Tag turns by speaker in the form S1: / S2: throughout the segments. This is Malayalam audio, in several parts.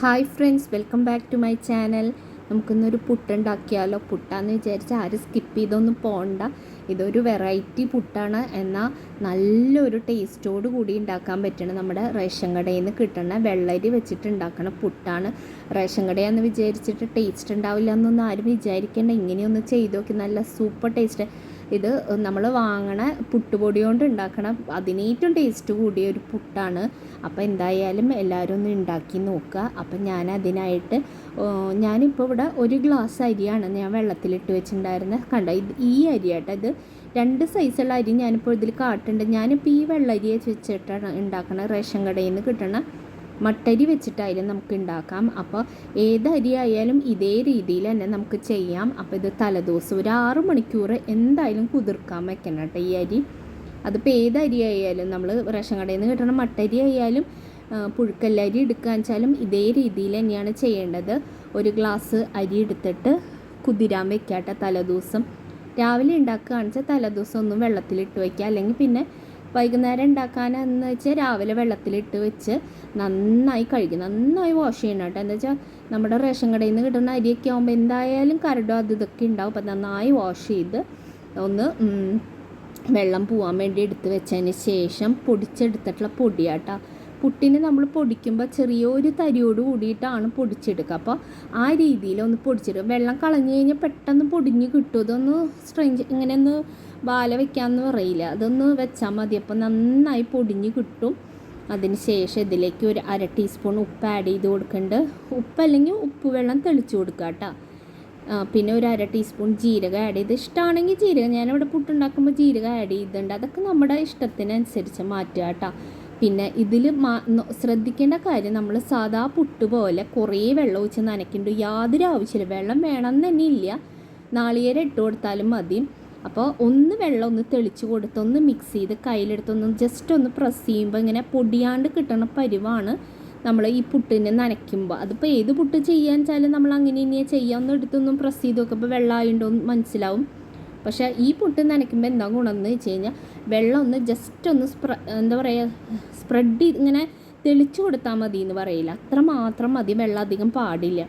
S1: Hi friends welcome back to my channel നമുക്കിന്നൊരു പുട്ടുണ്ടാക്കിയാലോ? പുട്ടാന്ന് വിചാരിച്ച് ആരും സ്കിപ്പ് ചെയ്തൊന്നും പോകണ്ട ഇതൊരു വെറൈറ്റി പുട്ടാണ്. എന്നാൽ നല്ലൊരു ടേസ്റ്റോട് കൂടി ഉണ്ടാക്കാൻ പറ്റണം നമ്മുടെ റേഷൻ കടയിൽ നിന്ന് കിട്ടണ വെള്ളരി വെച്ചിട്ട് ഉണ്ടാക്കണ പുട്ടാണ്. റേഷൻ കടയാന്ന് വിചാരിച്ചിട്ട് ടേസ്റ്റ് ഉണ്ടാവില്ല എന്നൊന്നും ആരും വിചാരിക്കേണ്ട. ഇങ്ങനെയൊന്ന് ചെയ്തു നോക്കി. നല്ല സൂപ്പർ ടേസ്റ്റ് ഇത് നമ്മൾ വാങ്ങണ പുട്ടുപൊടി കൊണ്ട് ഉണ്ടാക്കണ അതിനേറ്റവും ടേസ്റ്റ് കൂടിയ ഒരു പുട്ടാണ്. അപ്പോൾ എന്തായാലും എല്ലാവരും ഒന്ന് ഉണ്ടാക്കി നോക്കുക. അപ്പം ഞാൻ അതിനായിട്ട് ഞാനിപ്പോൾ ഇവിടെ ഒരു ഗ്ലാസ് അരിയാണ് ഞാൻ വെള്ളത്തിലിട്ട് വെച്ചിട്ടുണ്ടായിരുന്നത് കണ്ട ഇത് ഈ അരിയാട്ടോ ഇത്. രണ്ട് സൈസുള്ള അരി ഞാനിപ്പോൾ ഇതിൽ കാട്ടുണ്ട്. ഞാനിപ്പോൾ ഈ വെള്ളരിയെ വെച്ചിട്ടാണ് ഉണ്ടാക്കണത് റേഷൻ കടയിൽ നിന്ന് കിട്ടണ മട്ടരി വെച്ചിട്ടായാലും നമുക്ക് ഉണ്ടാക്കാം. അപ്പോൾ ഏത് അരി ആയാലും ഇതേ രീതിയിൽ തന്നെ നമുക്ക് ചെയ്യാം. അപ്പോൾ ഇത് തലേദിവസം ഒരു ആറ് മണിക്കൂർ എന്തായാലും കുതിർക്കാൻ വെക്കണം കേട്ടോ ഈ അരി. അതിപ്പോൾ ഏത് അരി ആയാലും നമ്മൾ റേഷൻ കടയിൽ നിന്ന് കിട്ടണം മട്ടരി ആയാലും പുഴുക്കല്ലരി എടുക്കുക വെച്ചാലും ഇതേ രീതിയിൽ തന്നെയാണ് ചെയ്യേണ്ടത്. ഒരു ഗ്ലാസ് അരി എടുത്തിട്ട് കുതിരാൻ വെക്കാട്ടെ തലേദിവസം. രാവിലെ ഉണ്ടാക്കുകയാണെന്ന് വെച്ചാൽ തലേദിവസം ഒന്നും വെള്ളത്തിലിട്ട് വയ്ക്കുക അല്ലെങ്കിൽ പിന്നെ വൈകുന്നേരം ഉണ്ടാക്കാനെന്ന് വെച്ചാൽ രാവിലെ വെള്ളത്തിലിട്ട് വെച്ച് നന്നായി കഴുകി നന്നായി വാഷ് ചെയ്യണം കേട്ടോ. എന്താ വെച്ചാൽ നമ്മുടെ റേഷൻ കടയിൽ നിന്ന് കിട്ടുന്ന അരിയൊക്കെ ആകുമ്പോൾ എന്തായാലും കരടോ അത് ഇതൊക്കെ ഉണ്ടാവും. അപ്പം നന്നായി വാഷ് ചെയ്ത് ഒന്ന് വെള്ളം പോവാൻ വേണ്ടി എടുത്ത് വെച്ചതിന് ശേഷം പൊടിച്ചെടുത്തിട്ടുള്ള പൊടിയാട്ടോ പുട്ടിന് നമ്മൾ പൊടിക്കുമ്പോൾ ചെറിയൊരു തരിയോട് കൂടിയിട്ടാണ് പൊടിച്ചെടുക്കുക. അപ്പോൾ ആ രീതിയിൽ ഒന്ന് പൊടിച്ചെടുക്കുക. വെള്ളം കളഞ്ഞു കഴിഞ്ഞാൽ പെട്ടെന്ന് പൊടിഞ്ഞ് കിട്ടും. അതൊന്ന് സ്ട്രെഞ്ച് ഇങ്ങനെ ഒന്ന് ബാല വെക്കാമെന്ന് പറയില്ല. അതൊന്ന് വെച്ചാൽ മതി. അപ്പോൾ നന്നായി പൊടിഞ്ഞ് കിട്ടും. അതിന് ശേഷം ഇതിലേക്ക് ഒരു അര ടീസ്പൂൺ ഉപ്പ് ആഡ് ചെയ്ത് കൊടുക്കേണ്ട. ഉപ്പ് അല്ലെങ്കിൽ ഉപ്പ് വെള്ളം തെളിച്ച് കൊടുക്കുക കേട്ടോ. പിന്നെ ഒരു അര ടീസ്പൂൺ ജീരകം ആഡ് ചെയ്ത് ഇഷ്ടമാണെങ്കിൽ ജീരകം. ഞാനിവിടെ പുട്ടുണ്ടാക്കുമ്പോൾ ജീരകം ആഡ് ചെയ്തിട്ടുണ്ട്. അതൊക്കെ നമ്മുടെ ഇഷ്ടത്തിനനുസരിച്ച് മാറ്റുക കേട്ടോ. പിന്നെ ഇതിൽ ശ്രദ്ധിക്കേണ്ട കാര്യം നമ്മൾ സാധാ പുട്ട് പോലെ കുറേ വെള്ളം ഒഴിച്ച് നനയ്ക്കുന്നുണ്ട് യാതൊരു ആവശ്യമില്ല. വെള്ളം വേണം തന്നെ ഇല്ല. നാളികേരം ഇട്ട് കൊടുത്താലും മതി. അപ്പോൾ ഒന്ന് വെള്ളം ഒന്ന് തെളിച്ച് കൊടുത്ത് ഒന്ന് മിക്സ് ചെയ്ത് കയ്യിലെടുത്തൊന്ന് ജസ്റ്റ് ഒന്ന് പ്രസ് ചെയ്യുമ്പോൾ ഇങ്ങനെ പൊടിയാണ്ട് കിട്ടണ പരിവാണ് നമ്മൾ ഈ പുട്ടിനെ നനയ്ക്കുമ്പോൾ. അതിപ്പോൾ ഏത് പുട്ട് ചെയ്യാൻ വെച്ചാലും നമ്മൾ അങ്ങനെ ഇനിയെ ചെയ്യാമെന്ന് എടുത്തൊന്നും പ്രസ് ചെയ്ത് നോക്കുമ്പോൾ വെള്ളമായിട്ടുണ്ടോ മനസ്സിലാവും. പക്ഷേ ഈ പുട്ട് നനയ്ക്കുമ്പോൾ എന്താ ഗുണമെന്ന് വെച്ച് കഴിഞ്ഞാൽ വെള്ളം ഒന്ന് ജസ്റ്റ് ഒന്ന് സ്പ്ര എന്താ പറയുക സ്പ്രെഡ് ഇങ്ങനെ തെളിച്ചു കൊടുത്താൽ മതി എന്ന് പറയില്ല. അത്ര മാത്രം മതി വെള്ളം അധികം പാടില്ല.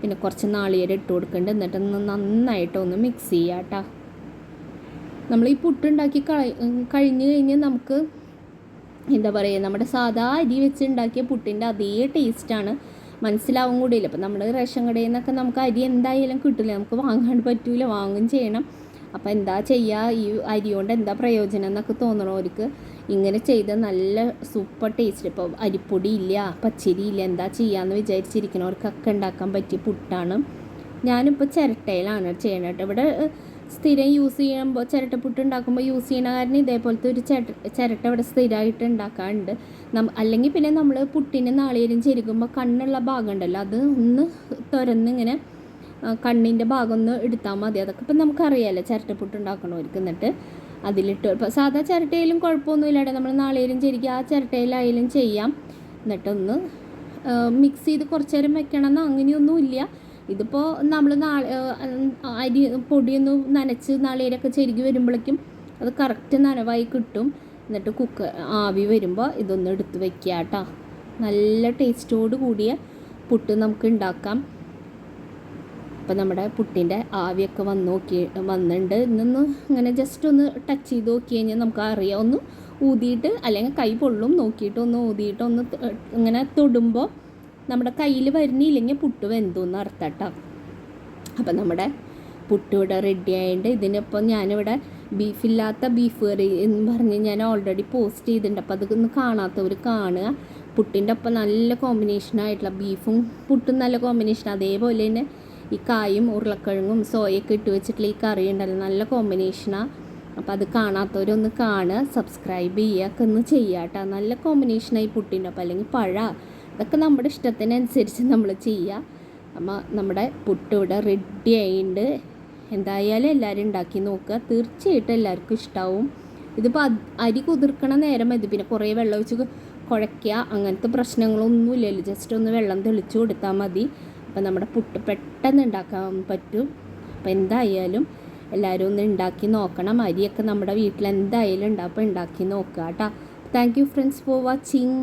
S1: പിന്നെ കുറച്ച് നാളികേരം ഇട്ട് കൊടുക്കേണ്ടത് എന്നിട്ട് ഒന്ന് മിക്സ് ചെയ്യാം കേട്ടോ നമ്മൾ ഈ പുട്ടുണ്ടാക്കി കഴിഞ്ഞ് കഴിഞ്ഞാൽ നമുക്ക് എന്താ പറയുക നമ്മുടെ സാധാ അരി വെച്ച് ഉണ്ടാക്കിയ പുട്ടിന്റെ അതേ ടേസ്റ്റാണ് മനസ്സിലാവും കൂടിയില്ല. അപ്പം നമ്മൾ റേഷൻ കടയിൽ നിന്നൊക്കെ നമുക്ക് അരി എന്തായാലും കിട്ടില്ല നമുക്ക് വാങ്ങാൻ പറ്റൂല. വാങ്ങും ചെയ്യണം. അപ്പോൾ എന്താ ചെയ്യുക ഈ അരി കൊണ്ട് എന്താ പ്രയോജനം എന്നൊക്കെ തോന്നണവർക്ക് ഇങ്ങനെ ചെയ്ത നല്ല സൂപ്പർ ടേസ്റ്റ് ഇപ്പോൾ അരിപ്പൊടി ഇല്ല പച്ചരി ഇല്ല എന്താ ചെയ്യാമെന്ന് വിചാരിച്ചിരിക്കണവർക്കൊക്കെ ഉണ്ടാക്കാൻ പറ്റിയ പുട്ടാണ്. ഞാനിപ്പോൾ ചിരട്ടയിലാണ് ചെയ്യണത് ഇവിടെ സ്ഥിരം യൂസ് ചെയ്യുമ്പോൾ ചിരട്ടപ്പുട്ട് ഉണ്ടാക്കുമ്പോൾ യൂസ് ചെയ്യണ കാരണം ഇതേപോലത്തെ ഒരു ചിരട്ട ചിരട്ട ഇവിടെ സ്ഥിരമായിട്ട് ഉണ്ടാക്കാറുണ്ട് നം അല്ലെങ്കിൽ പിന്നെ നമ്മൾ പുട്ടിന് നാളികേരം ചെരുകുമ്പോൾ കണ്ണുള്ള ഭാഗം ഉണ്ടല്ലോ അത് ഒന്ന് തുറന്ന് ഇങ്ങനെ കണ്ണിന്റെ ഭാഗം ഒന്ന് എടുത്താൽ മതി. അതൊക്കെ ഇപ്പം നമുക്കറിയാമല്ലോ ചിരട്ടപ്പുട്ട് ഉണ്ടാക്കണവർക്ക് എന്നിട്ട് അതിലിട്ട് ഇപ്പോൾ സാധാ ചിരട്ടയിലും കുഴപ്പമൊന്നുമില്ലാതെ നമ്മൾ നാളെയിലും ശരിക്കും ആ ചിരട്ടയിലായാലും ചെയ്യാം. എന്നിട്ടൊന്ന് മിക്സ് ചെയ്ത് കുറച്ച് നേരം വെക്കണമെന്ന് അങ്ങനെയൊന്നുമില്ല. ഇതിപ്പോൾ നമ്മൾ നാളെ അരി പൊടിയൊന്ന് നനച്ച് നാളികേരൊക്കെ ചെരുകി വരുമ്പോഴേക്കും അത് കറക്റ്റ് നനവായി കിട്ടും. എന്നിട്ട് കുക്ക് ആവി വരുമ്പോൾ ഇതൊന്ന് എടുത്ത് വെക്കുക കേട്ടോ. നല്ല ടേസ്റ്റോട് കൂടിയ പുട്ട് നമുക്ക് ഉണ്ടാക്കാം. അപ്പോൾ നമ്മുടെ പുട്ടിന്റെ ആവിയൊക്കെ വന്ന് നോക്കി വന്നിട്ടുണ്ട് ഇന്നൊന്ന് ഇങ്ങനെ ജസ്റ്റ് ഒന്ന് ടച്ച് ചെയ്ത് നോക്കി കഴിഞ്ഞാൽ നമുക്ക് അറിയാം. ഒന്ന് ഊതിയിട്ട് അല്ലെങ്കിൽ കൈ പൊള്ളും നോക്കിയിട്ട് ഒന്ന് ഊതിയിട്ട് ഒന്ന് ഇങ്ങനെ തൊടുമ്പോൾ നമ്മുടെ കയ്യിൽ വരുന്നില്ലെങ്കിൽ പുട്ട് വെന്തു എന്ന് അർത്ഥം അപ്പം നമ്മുടെ പുട്ട് ഇവിടെ റെഡി ആയതുകൊണ്ട് ഇതിനിപ്പോൾ ഞാനിവിടെ ബീഫില്ലാത്ത ബീഫ് കറി എന്ന് പറഞ്ഞ് ഞാൻ ഓൾറെഡി പോസ്റ്റ് ചെയ്തിട്ടുണ്ട്. അപ്പോൾ അതൊന്ന് കാണാത്തവർ കാണുക. പുട്ടിന്റെ ഒപ്പം നല്ല കോമ്പിനേഷനായിട്ടുള്ള ബീഫും പുട്ടും നല്ല കോമ്പിനേഷൻ അതേപോലെ തന്നെ ഈ കായും ഉരുളക്കിഴങ്ങും സോയൊക്കെ ഇട്ട് വെച്ചിട്ടുള്ള ഈ കറി ഉണ്ടല്ലോ നല്ല കോമ്പിനേഷനാണ് അപ്പോൾ അത് കാണാത്തവരൊന്ന് കാണുക സബ്സ്ക്രൈബ് ചെയ്യുക ഒന്ന് ചെയ്യുക നല്ല കോമ്പിനേഷനായി പുട്ടിന്റെ ഒപ്പം. അല്ലെങ്കിൽ പഴ അതൊക്കെ നമ്മുടെ ഇഷ്ടത്തിനനുസരിച്ച് നമ്മൾ ചെയ്യുക. അപ്പോൾ നമ്മുടെ പുട്ട് ഇവിടെ റെഡി ആയിട്ടുണ്ട്. എന്തായാലും എല്ലാവരും ഉണ്ടാക്കി നോക്കുക. തീർച്ചയായിട്ടും എല്ലാവർക്കും ഇഷ്ടമാവും ഇതിപ്പോൾ അരി കുതിർക്കണ നേരം മതി. പിന്നെ കുറേ വെള്ളം ഒഴിച്ച് കുഴയ്ക്കുക. അങ്ങനത്തെ പ്രശ്നങ്ങളൊന്നുമില്ലല്ലോ. ജസ്റ്റ് ഒന്ന് വെള്ളം തെളിച്ചു കൊടുത്താൽ മതി. അപ്പം നമ്മുടെ പുട്ട് പെട്ടെന്ന് ഉണ്ടാക്കാൻ പറ്റും. അപ്പം എന്തായാലും എല്ലാവരും ഒന്ന് ഉണ്ടാക്കി നോക്കണം. അരിയൊക്കെ നമ്മുടെ വീട്ടിൽ എന്തായാലും ഉണ്ടാകുമ്പോൾ ഉണ്ടാക്കി നോക്കുക കേട്ടോ. Thank you friends for watching